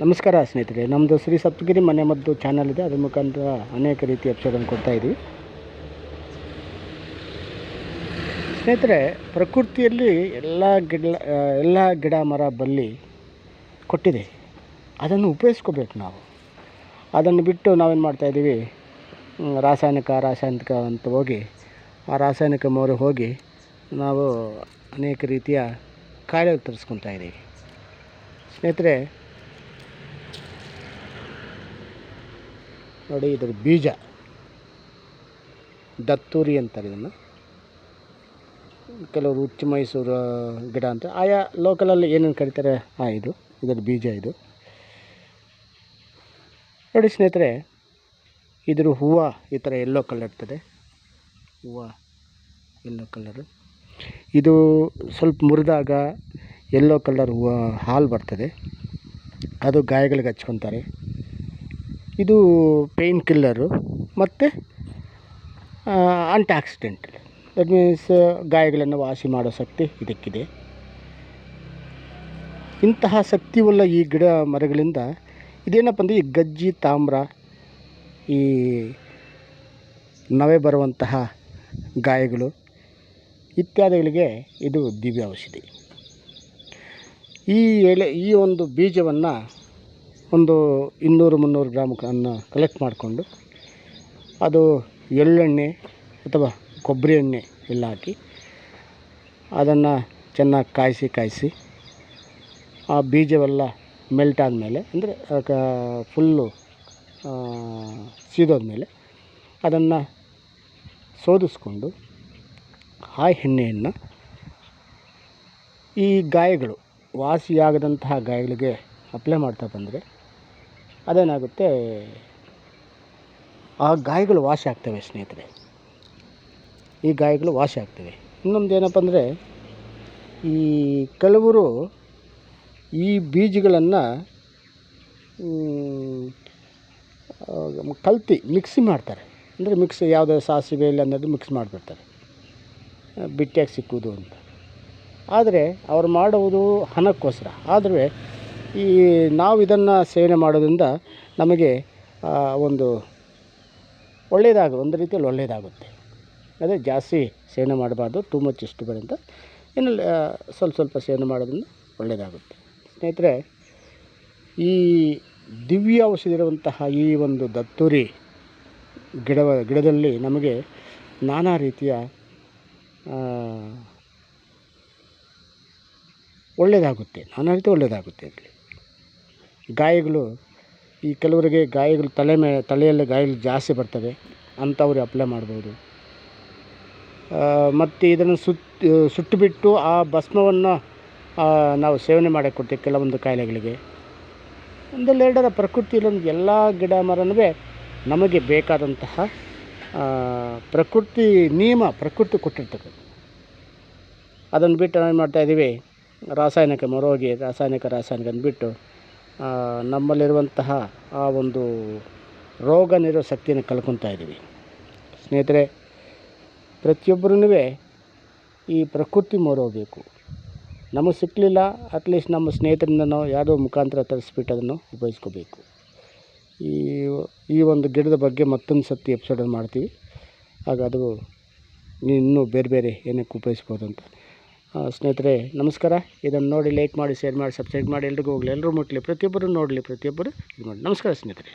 ನಮಸ್ಕಾರ ಸ್ನೇಹಿತರೆ ನಮ್ಮದು ಶ್ರೀ ಸಪ್ತಗಿರಿ ಮನೆ ಮದ್ದು ಚಾನಲ್ ಇದೆ. ಅದರ ಮುಖಾಂತರ ಅನೇಕ ರೀತಿಯ ಎಪಿಸೋಡನ್ನು ಕೊಡ್ತಾ ಇದ್ದೀವಿ. ಸ್ನೇಹಿತರೆ, ಪ್ರಕೃತಿಯಲ್ಲಿ ಎಲ್ಲ ಗಿಡ ಎಲ್ಲ ಗಿಡ ಮರ ಬಲ್ಲಿ ಕೊಟ್ಟಿದೆ. ಅದನ್ನು ಉಪಯೋಗಿಸ್ಕೋಬೇಕು ನಾವು. ಅದನ್ನು ಬಿಟ್ಟು ನಾವೇನು ಮಾಡ್ತಾಯಿದ್ದೀವಿ ರಾಸಾಯನಿಕ ರಾಸಾಯನಿಕ ಅಂತ ಹೋಗಿ, ಆ ರಾಸಾಯನಿಕ ಮೋರೆ ಹೋಗಿ ನಾವು ಅನೇಕ ರೀತಿಯ ಕಾಯಿಲೆ ತರಿಸ್ಕೊತಾ ಇದ್ದೀವಿ. ಸ್ನೇಹಿತರೆ ನೋಡಿ ಇದರ ಬೀಜ. ದತ್ತೂರಿ ಅಂತಾರೆ ಇದನ್ನು. ಕೆಲವರು ಉಚ್ಚ ಮೈಸೂರು ಗಿಡ ಅಂತ. ಆಯಾ ಲೋಕಲಲ್ಲಿ ಏನೇನು ಕರೀತಾರೆ? ಆ, ಇದು. ಇದರ ಬೀಜ ಇದು. ನೋಡಿ ಸ್ನೇಹಿತರೆ, ಇದ್ರ ಹೂವು ಈ ಥರ ಎಲ್ಲೋ ಕಲರ್ ಇರ್ತದೆ. ಹೂವು ಎಲ್ಲೋ ಕಲರ್ ಇದು ಸ್ವಲ್ಪ ಮುರಿದಾಗ ಎಲ್ಲೋ ಕಲರ್ ಹೂವು ಹಾಲು ಬರ್ತದೆ. ಅದು ಗಾಯಗಳಿಗೆ ಹಚ್ಕೊತಾರೆ. ಇದು ಪೇಯ್ನ್ ಕಿಲ್ಲರು ಮತ್ತು ಆಕ್ಸಿಡೆಂಟ್. ದಟ್ ಮೀನ್ಸ್ ಗಾಯಗಳನ್ನು ವಾಸಿ ಮಾಡೋ ಶಕ್ತಿ ಇದಕ್ಕಿದೆ. ಇಂತಹ ಶಕ್ತಿಯುಳ್ಳ ಈ ಗಿಡ ಮರಗಳಿಂದ ಇದೇನಪ್ಪ ಅಂದರೆ ಈ ಗಜ್ಜಿ, ತಾಮ್ರ, ಈ ನವೆ ಬರುವಂತಹ ಗಾಯಗಳು ಇತ್ಯಾದಿಗಳಿಗೆ ಇದು ದಿವ್ಯ ಔಷಧಿ ಈ ಎಲೆ, ಈ ಒಂದು ಬೀಜವನ್ನು ಒಂದು ಇನ್ನೂರು ಮುನ್ನೂರು ಗ್ರಾಮನ್ನು ಕಲೆಕ್ಟ್ ಮಾಡಿಕೊಂಡು ಅದು ಎಳ್ಳೆಣ್ಣೆ ಅಥವಾ ಕೊಬ್ಬರಿ ಎಣ್ಣೆ ಎಲ್ಲ ಹಾಕಿ ಅದನ್ನು ಚೆನ್ನಾಗಿ ಕಾಯಿಸಿ ಕಾಯಿಸಿ ಆ ಬೀಜವೆಲ್ಲ ಮೆಲ್ಟ್ ಆದಮೇಲೆ ಅಂದರೆ ಫುಲ್ಲು ಸೀದೋದ್ಮೇಲೆ ಅದನ್ನು ಶೋಧಿಸ್ಕೊಂಡು ಆ ಎಣ್ಣೆಯನ್ನು ಈ ಗಾಯಗಳು ವಾಸಿಯಾಗದಂತಹ ಗಾಯಗಳಿಗೆ ಅಪ್ಲೈ ಮಾಡ್ತಾ ಬಂದರೆ ಅದೇನಾಗುತ್ತೆ? ಆ ಗಾಯಗಳು ವಾಸಿ ಆಗ್ತವೆ ಸ್ನೇಹಿತರೆ. ಈ ಗಾಯಗಳು ವಾಸಿ ಆಗ್ತವೆ. ಇನ್ನೊಂದು ಏನಪ್ಪ ಅಂದರೆ, ಈ ಕೆಲವರು ಈ ಬೀಜಗಳನ್ನು ಕಲ್ತಿ ಮಿಕ್ಸಿ ಮಾಡ್ತಾರೆ. ಅಂದರೆ ಮಿಕ್ಸ್ ಯಾವುದೋ ಸಾಸಿವೆ ಇಲ್ಲ ಅನ್ನೋದು ಮಿಕ್ಸ್ ಮಾಡಿಬಿಡ್ತಾರೆ. ಬಿಟ್ಟಿಯಾಗಿ ಸಿಕ್ಕುವುದು ಅಂತ. ಆದರೆ ಅವ್ರು ಮಾಡುವುದು ಹಣಕ್ಕೋಸ್ಕರ. ಆದರೆ ಈ ನಾವು ಇದನ್ನು ಸೇವನೆ ಮಾಡೋದರಿಂದ ನಮಗೆ ಒಂದು ಒಳ್ಳೆಯದಾಗ ಒಂದು ರೀತಿಯಲ್ಲಿ ಒಳ್ಳೆಯದಾಗುತ್ತೆ ಅದೇ ಜಾಸ್ತಿ ಸೇವನೆ ಮಾಡಬಾರ್ದು ಟೂ ಮಚ್ ಇಷ್ಟು ಅಂತ ಇನ್ನು ಸ್ವಲ್ಪ ಸ್ವಲ್ಪ ಸೇವನೆ ಮಾಡೋದರಿಂದ ಒಳ್ಳೆಯದಾಗುತ್ತೆ ಸ್ನೇಹಿತರೆ, ಈ ದಿವ್ಯ ಔಷಧಿ ಇರುವಂತಹ ಈ ಒಂದು ದತ್ತೂರಿ ಗಿಡ ಗಿಡದಲ್ಲಿ ನಮಗೆ ನಾನಾ ರೀತಿಯ ಒಳ್ಳೆಯದಾಗುತ್ತೆ ನಾನಾ ರೀತಿ ಒಳ್ಳೆಯದಾಗುತ್ತೆ ಅಲ್ಲಿ ಗಾಯಗಳು, ಈ ಕೆಲವರಿಗೆ ಗಾಯಗಳು ತಲೆ ಮೇ, ತಲೆಯಲ್ಲಿ ಗಾಯಗಳು ಜಾಸ್ತಿ ಬರ್ತವೆ ಅಂಥವ್ರು ಅಪ್ಲೈ ಮಾಡ್ಬೋದು. ಮತ್ತು ಇದನ್ನು ಸುಟ್ಟು ಸುಟ್ಟುಬಿಟ್ಟು ಆ ಭಸ್ಮವನ್ನು ನಾವು ಸೇವನೆ ಮಾಡಕ್ಕೆ ಕೊಡ್ತೀವಿ ಕೆಲವೊಂದು ಕಾಯಿಲೆಗಳಿಗೆ. ಒಂದಲ್ಲ ಎರಡರ ಪ್ರಕೃತಿಯಲ್ಲಿ ಎಲ್ಲ ಗಿಡ ಮರನೂ ನಮಗೆ ಬೇಕಾದಂತಹ ಪ್ರಕೃತಿ ನಿಯಮ, ಪ್ರಕೃತಿ ಕೊಟ್ಟಿರ್ತಕ್ಕಂಥ ಅದನ್ನು ಬಿಟ್ಟು ನಾವೇನು ಮಾಡ್ತಾಯಿದ್ದೀವಿ ರಾಸಾಯನಿಕ ಮರೋಗಿ ರಾಸಾಯನಿಕ ರಾಸಾಯನಿಕ ಅಂದ್ಬಿಟ್ಟು ನಮ್ಮಲ್ಲಿರುವಂತಹ ಆ ಒಂದು ರೋಗ ನಿರೋ ಶಕ್ತಿಯನ್ನು ಕಳ್ಕೊತಾ ಇದ್ದೀವಿ. ಸ್ನೇಹಿತರೆ ಪ್ರತಿಯೊಬ್ಬರೂ ಈ ಪ್ರಕೃತಿ ಹೋಗಬೇಕು ನಮಗೆ ಸಿಕ್ಕಲಿಲ್ಲ ಅಟ್ಲೀಸ್ಟ್ ನಮ್ಮ ಸ್ನೇಹಿತರಿಂದ ನಾವು ಯಾವುದೋ ಮುಖಾಂತರ ತರಿಸ್ಬಿಟ್ಟು ಅದನ್ನು ಉಪಯೋಗಿಸ್ಕೋಬೇಕು. ಈ ಈ ಒಂದು ಗಿಡದ ಬಗ್ಗೆ ಮತ್ತೊಂದು ಸತಿ ಎಪಿಸೋಡನ್ನು ಮಾಡ್ತೀವಿ. ಆಗ ಅದು ಇನ್ನೂ ಬೇರೆ ಬೇರೆ ಏನಕ್ಕೆ ಉಪಯೋಗಿಸ್ಬೋದು ಅಂತ. ಸ್ನೇಹಿತರೆ, ನಮಸ್ಕಾರ. ಇದನ್ನು ನೋಡಿ ಲೈಕ್ ಮಾಡಿ ಶೇರ್ ಮಾಡಿ ಸಬ್ಸ್ಕ್ರೈಬ್ ಮಾಡಿ, ಎಲ್ರಿಗೂ ಹೋಗಲಿ. ಎಲ್ಲರೂ ಮುಟ್ಟಲಿ ಪ್ರತಿಯೊಬ್ಬರು ನೋಡಲಿ. ಪ್ರತಿಯೊಬ್ಬರು ಇದು ಮಾಡಿ. ನಮಸ್ಕಾರ ಸ್ನೇಹಿತರೆ.